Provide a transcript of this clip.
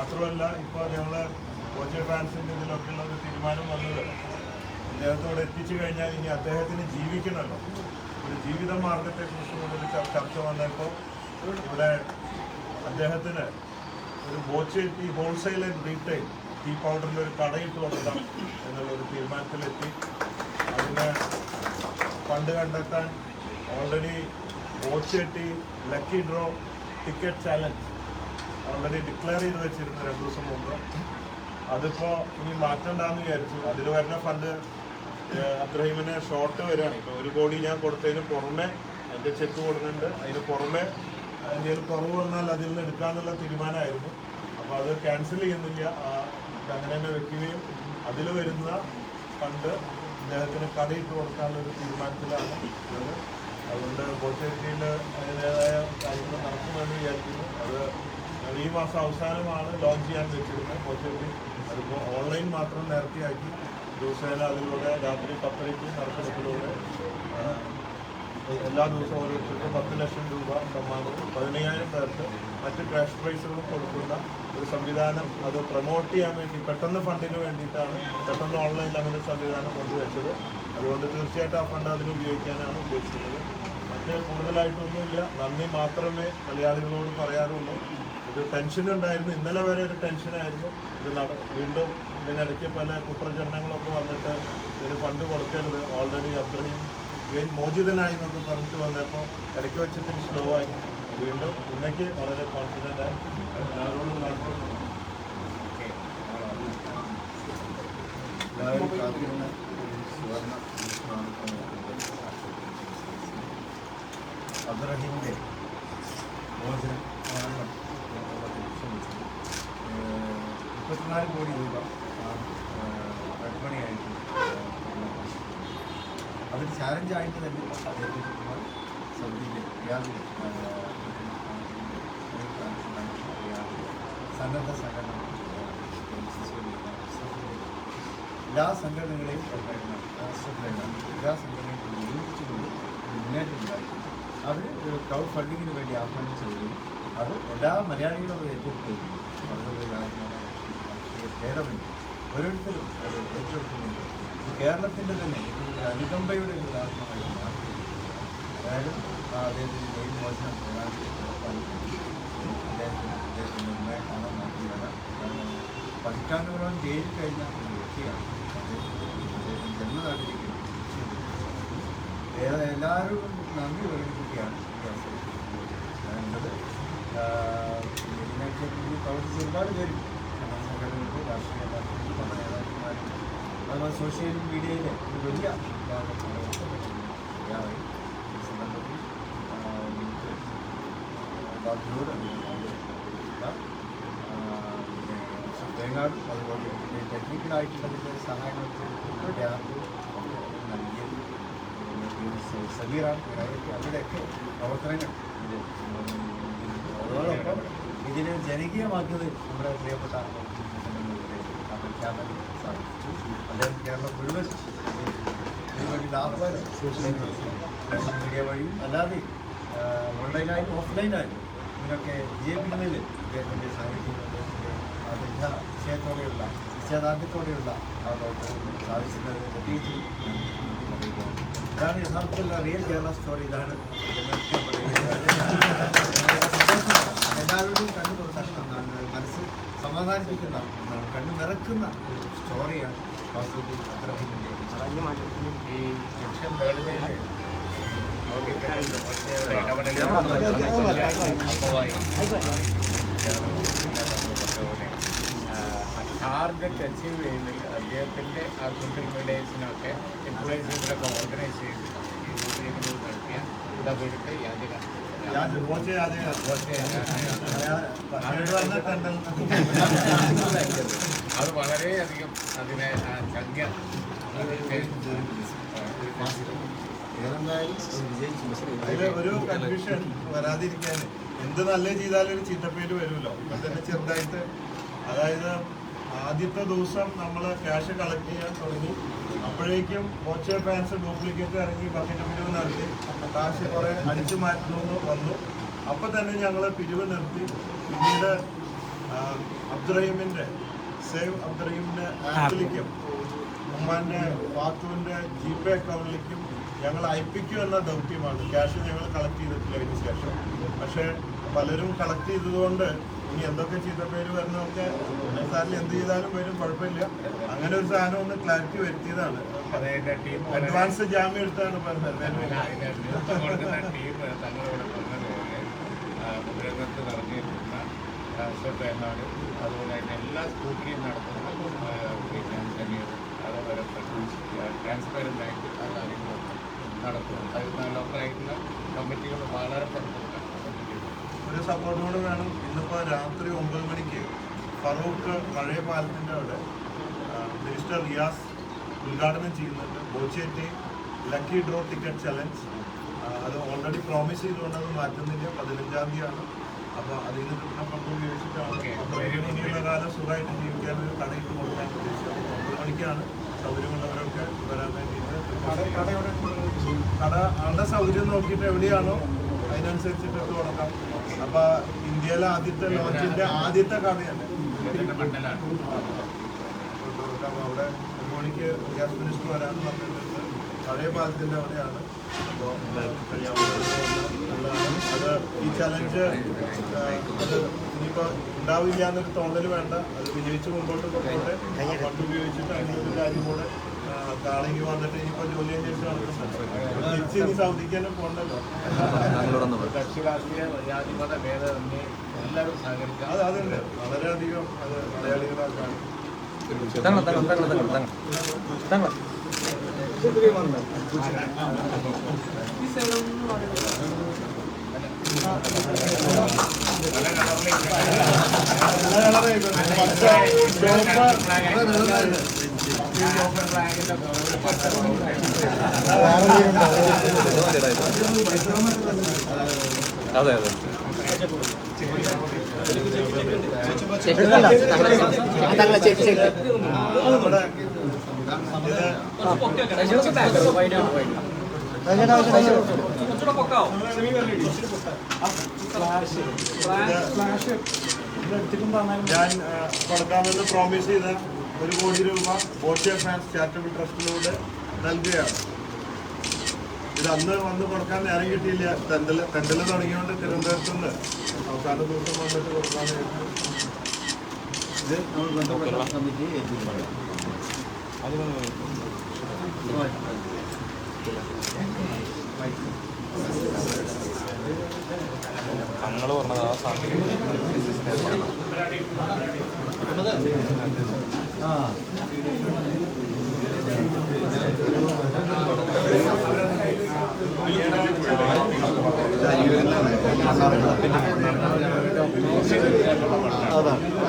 മാത്രമല്ല ഇപ്പോൾ ഞങ്ങൾ കോച്ച് ഫാൻസിന്റെ ഇതിലൊക്കെയുള്ള ഒരു തീരുമാനം വന്നത് അദ്ദേഹത്തോട് എത്തിച്ചു കഴിഞ്ഞാൽ ഇനി അദ്ദേഹത്തിന് ജീവിക്കണമല്ലോ. ഒരു ജീവിത മാർഗത്തെക്കുറിച്ച് കൂടി ഒരു ചർച്ച വന്നപ്പോൾ ഇവിടെ അദ്ദേഹത്തിന് ഒരു ബോച്ച് ഈ ഹോൾസെയിൽ ആൻഡ് റീറ്റെയിൽ ടീ പൗഡറിന്റെ ഒരു കടയിട്ട് കൊടുക്കാം എന്നുള്ള ഒരു തീരുമാനത്തിലെത്തി. അതിന് ഫണ്ട് കണ്ടെത്താൻ already Boche tea lucky draw ticket challenge already declare ചെയ്ത് വെച്ചിരുന്നു രണ്ടു ദിവസം മുമ്പ്. അതിപ്പോ ഇനി മാറ്റണ്ടെന്ന് വിചാരിച്ചു. അതിൽ വരുന്ന ഫണ്ട് അബ്രഹീമിന് ഷോർട്ട് വരികയാണ് ഇപ്പോൾ ഒരു കോടി ഞാൻ കൊടുത്തതിന് പുറമെ എന്റെ ചെക്ക് കൊടുക്കുന്നുണ്ട്. അതിന് പുറമെ എന്തെങ്കിലും കുറവ് വന്നാൽ അതിൽ നിന്ന് എടുക്കാന്നുള്ള തീരുമാനമായിരുന്നു. അപ്പോൾ അത് ക്യാൻസൽ ചെയ്യുന്നില്ല. അങ്ങനെ തന്നെ വെക്കുകയും അതിൽ വരുന്ന ഫണ്ട് അദ്ദേഹത്തിന് കടയിട്ട് കൊടുക്കാനുള്ള ഒരു തീരുമാനത്തിലാണ് അതുകൊണ്ട് ബോച്ചേരിയിൽ അതിന്റെതായ കാര്യങ്ങൾ നടക്കുമെന്ന് വിചാരിക്കുന്നു. അത് ഞങ്ങൾ ഈ മാസം അവസാനമാണ് ലോഞ്ച് ചെയ്യാൻ വെച്ചിരുന്നത്. പോസ്റ്റ് അതിപ്പോൾ ഓൺലൈൻ മാത്രം നേരത്തെയാക്കി. ദിവസേന അതിലൂടെ രാത്രി പത്തരയ്ക്ക് ആ, എല്ലാ ദിവസവും ഓരോരുത്തർക്കും പത്ത് ലക്ഷം രൂപ സമ്മാനവും പതിനയ്യായിരം പേർക്ക് മറ്റ് ക്യാഷ് പ്രൈസുകളും കൊടുക്കുന്ന ഒരു സംവിധാനം അത് പ്രൊമോട്ട് ചെയ്യാൻ വേണ്ടി പെട്ടെന്ന് ഫണ്ടിന് വേണ്ടിയിട്ടാണ് പെട്ടെന്ന് ഓൺലൈനിൽ അങ്ങനെ സംവിധാനം കൊണ്ടുവച്ചത്. അതുകൊണ്ട് തീർച്ചയായിട്ടും ആ ഫണ്ട് അതിന് ഉപയോഗിക്കാനാണ് ഉദ്ദേശിക്കുന്നത്. മറ്റേ കൂടുതലായിട്ടൊന്നുമില്ല. നന്ദി മാത്രമേ മലയാളികളോട് പറയാറുള്ളൂ. ഇത് ടെൻഷൻ ഉണ്ടായിരുന്നു. ഇന്നലെ വരെ ഒരു ടെൻഷനായിരുന്നു ഇത് നട വീണ്ടും ഇതിനിടയ്ക്ക് പല കുപ്രചരണങ്ങളൊക്കെ വന്നിട്ട് ഇതിന് ഫണ്ട് കൊടുക്കരുത്. ഓൾറെഡി അത്രയും ഇവൻ മോചിതനായി എന്നൊക്കെ പറഞ്ഞിട്ട് വന്നപ്പോൾ ഇടയ്ക്ക് വെച്ചിട്ട് സ്ലോ ആയി. വീണ്ടും ഇന്നേക്ക് വളരെ കോൺഫിഡന്റ് ആയി. എല്ലാവരോടും എല്ലാവരും കാത്തിരുന്ന ഒരു സുവർണ അബ്ദുറഹീമിന്റെ മുപ്പത്തിനാല് കോടി രൂപ റെഡ്മണിയായിട്ട് അതൊരു ചാലഞ്ചായിട്ട് തന്നെ അദ്ദേഹത്തിന് സൗദിയിലെ സന്നദ്ധ സംഘടന എല്ലാ സംഘടനകളെയും എല്ലാ സംഘടനകളും ഒരുമിച്ചുകൊണ്ട് ഒരു മുന്നേറ്റം ഉണ്ടാക്കി അവർ ക്രൗഡ് ഫണ്ടിങ്ങിന് വേണ്ടി ആഹ്വാനം ചെയ്യുകയും അത് എല്ലാ മലയാളികളും അവർ ഏറ്റെടുക്കുകയും രാഷ്ട്രീയ ഭേദമില്ല ഓരോരുത്തരും അത് ഏറ്റെടുക്കുന്നുണ്ട്. കേരളത്തിന്റെ തന്നെ അനുകമ്പയുടെ ഒരു ഉദാഹരണമായി മാറി അതായത് ആ അദ്ദേഹത്തിന് ജയിൽ മോചനം അദ്ദേഹത്തിന് അദ്ദേഹത്തിന് അദ്ദേഹത്തിന്റെ കാണാൻ കാരണം പതിറ്റാണ്ടുകളോളം ജയിലിൽ കഴിഞ്ഞ ഒരു വ്യക്തിയാണ് അദ്ദേഹം ജന്മനാട്ടിലേക്ക് എല്ലാവരും നന്ദി പ്രകടിപ്പിക്കുകയാണ് ഈ വേണ്ടത് ഇതിനൊക്കെ പ്രവർത്തിച്ച ഒരുപാട് പേര് സംഘടനകളുണ്ട് രാഷ്ട്രീയ പാർട്ടികളുണ്ട് പല നേതാക്കന്മാരുണ്ട് അതുപോലെ സോഷ്യൽ മീഡിയയിലെ ഒരു വലിയ ശരിയായി ഈ സന്ദർഭത്തിൽ എനിക്ക് ബാക്കിയോട് തേങ്ങാട് അതുപോലെ ഇതിന്റെ ടെക്നിക്കലായിട്ടുള്ളതിന്റെ സഹായങ്ങൾക്ക് ഇതിന്റെ ആപ്പ് നൽകിയത് സബീറാണ് അവരുടെയൊക്കെ പ്രവർത്തനങ്ങൾ അതോടൊപ്പം ഇതിനെ ജനകീയമാക്കിയത് നമ്മുടെ പ്രിയപ്പെട്ട പ്രഖ്യാപനം സാധിച്ചു അദ്ദേഹം കേരളം മുഴുവൻ ഇതിനുവേണ്ടി സോഷ്യൽ മീഡിയ വഴിയും അല്ലാതെ ഓൺലൈനായും ഓഫ്ലൈനായും ഇതിനൊക്കെ ജീവിക്കുന്നതിൽ അദ്ദേഹത്തിന്റെ സാന്നിധ്യം അദ്ദേഹത്തിന്റെ ആ ദൃഢ നിശ്ചയത്തോടെയുള്ള നിശ്ചയദാർഢ്യത്തോടെയുള്ള ആ പ്രവർത്തനം സാധിച്ചത് പ്രത്യേകിച്ച്. ഇതാണ് യഥാർത്ഥത്തിലുള്ള റിയൽ കേരള സ്റ്റോറി ഇതാണ്. എല്ലാവരുടെയും കണ്ടു മനസ്സ് സമാധാനിപ്പിക്കുന്ന കണ്ണു നിറക്കുന്ന ഒരു സ്റ്റോറിയാണ് വേൾഡിലെ ടാർഗറ്റ് അച്ചീവ് ചെയ്യുന്നതിൽ അദ്ദേഹത്തിന്റെ ആ സോഷ്യൽ മീഡിയസിനൊക്കെ ഇൻഫ്ലുവൻസുകളൊക്കെ ഓർഗനൈസ് ചെയ്ത് നടത്തിയ ഇടപെട്ട് യാതൊരു ഞാൻ അതേ വളരെയധികം അതിനെ സംഖ്യ ഒരു കൺഫ്യൂഷൻ വരാതിരിക്കാൻ. എന്ത് നല്ല ചെയ്താലും ഒരു ചീത്തപ്പേര് വരുമല്ലോ. അപ്പം തന്നെ ചെറുതായിട്ട്. അതായത് ആദ്യത്തെ ദിവസം നമ്മൾ ക്യാഷ് കളക്ട് ചെയ്യാൻ തുടങ്ങി. അപ്പോഴേക്കും കോച്ച് ഫാൻസ് ഡ്യൂപ്ലിക്കേറ്റ് ഇറങ്ങി ബക്കറ്റ് പിരിവ് നടത്തി കാശ് കുറെ അടിച്ചു മാറ്റുന്നു വന്നു. അപ്പോൾ തന്നെ ഞങ്ങൾ പിരിവ് നിർത്തി. പിന്നീട് അബ്ദുറഹീമിന്റെ സേവ് അബ്ദുറഹീമിന്റെ ആപ്പിലേക്കും ഉമ്മാന്റെ ഫാത്തുവിന്റെ ജി പേ അക്കൗണ്ടിലേക്കും ഞങ്ങൾ അയപ്പിക്കും എന്ന ദൗത്യമാണ്. ക്യാഷ് ഞങ്ങൾ കളക്ട് ചെയ്തിട്ടില്ല അതിന് ശേഷം. പക്ഷേ പലരും കളക്ട് ചെയ്തതുകൊണ്ട് ഇനി എന്തൊക്കെ ചീത്ത പേര് വരുന്നതൊക്കെ സാറിന് എന്ത് ചെയ്താലും വരും കുഴപ്പമില്ല. അങ്ങനെ ഒരു സാധനം ഒന്ന് ക്ലാരിറ്റി വരുത്തിയതാണ്. അഡ്വാൻസ് ജാമ്യം എടുത്താണ് പറഞ്ഞത്. നടന്നിരുന്ന സ്വപ്നാട് അതുപോലെ തന്നെ എല്ലാ സ്കൂട്ടിയും നടത്തുന്ന അതുപോലെ ട്രാൻസ്പെറന്റ് ആയിട്ട് ആ കാര്യങ്ങളൊക്കെ നടത്തുന്നു അത് ലോക്കലായിട്ടുള്ള കമ്മിറ്റികൾ വളരെ പെട്ടെന്ന് ഒരു സപ്പോർട്ടോട് കൂടെ വേണം. ഇന്നിപ്പോ രാത്രി ഒമ്പത് മണിക്ക് ഫറൂഖ് പഴയ പാലത്തിന്റെ അവിടെ മിനിസ്റ്റർ റിയാസ് ഉദ്ഘാടനം ചെയ്യുന്നുണ്ട്. Boche tea lucky draw ticket challenge. അത് ഓൾറെഡി പ്രോമിസ് ചെയ്തുകൊണ്ട് അത് മാറ്റുന്നില്ല. പതിനഞ്ചാം തീയതിയാണ്. അപ്പോൾ അതിൽ നിന്ന് കിട്ടുന്ന ഫണ്ട് ഉപയോഗിച്ചിട്ടാണ്. കാലം സുഖമായിട്ട് ജീവിക്കാൻ ഒരു കടയിട്ട് കൊടുക്കാൻ ഉദ്ദേശിച്ചത്. ഒമ്പത് മണിക്കാണ് സൗകര്യമുള്ളവരൊക്കെ വരാൻ വേണ്ടിയിട്ട് കട ആളുടെ സൗകര്യം നോക്കിയിട്ട് എവിടെയാണോ അതിനനുസരിച്ചിട്ട് തുടങ്ങാം അപ്പൊ ഇന്ത്യയിലെ ആദ്യത്തെ ലോഞ്ചിന്റെ ആദ്യത്തെ കൊടുക്കാം അവിടെ മണിക്ക് ഗ്യാസ് മിനിസ്റ്റർ വരാമെന്ന് പറഞ്ഞിട്ടുണ്ട്. പഴയ പാലത്തിന്റെ അവിടെയാണ്. അത് ഈ ചലഞ്ച് അത് ഇനിയിപ്പോൾ ഉണ്ടാവില്ല എന്നൊരു തോന്നൽ വേണ്ട. അത് വിജയിച്ച് മുമ്പോട്ട് കൊണ്ടുപോട്ടെ. ഫണ്ട് ഉപയോഗിച്ചിട്ട് അങ്ങനെ ഒരു കാര്യം കൂടെ കാളെങ്കിൽ വന്നിട്ട് ഇനിയിപ്പോ ജോലി അന്വേഷിച്ച് ഇനി സൗദിക്ക് തന്നെ പോകണ്ടല്ലോ. കക്ഷി രാഷ്ട്രീയ ജാതിമത ഭേദമന്യേ എല്ലാവരും സഹകരിക്കാം. അത് അതുണ്ട് വളരെയധികം അത് മലയാളികളാൽ കാണും തങ്ങൾ തങ്ങൾ തങ്ങൾ തങ്ങൾ തങ്ങൾ തങ്ങൾ പല കളറ് അതെ അതെ ഞാൻ കൊടുക്കാമെന്ന് പ്രോമിസ് ചെയ്ത ഒരു കോടി രൂപ ബോട്ടിയ ഫാൻസ് ചാരിറ്റബിൾ ട്രസ്റ്റിലൂടെ നൽകുകയാണ്. ഇത് അന്ന് വന്ന് കൊടുക്കാൻ നേരം കിട്ടിയില്ല. തെണ്ടൽ തെണ്ടൽ തുടങ്ങിയോണ്ട് തിരുവനന്തപുരത്ത് നിന്ന് അവസാന ദിവസം വന്നിട്ട് കൊടുക്കാൻ. ഇത് നമ്മൾ ബന്ധപ്പെട്ട കമ്മിറ്റി തങ്ങൾ പറഞ്ഞത് സമയം അതാണ്.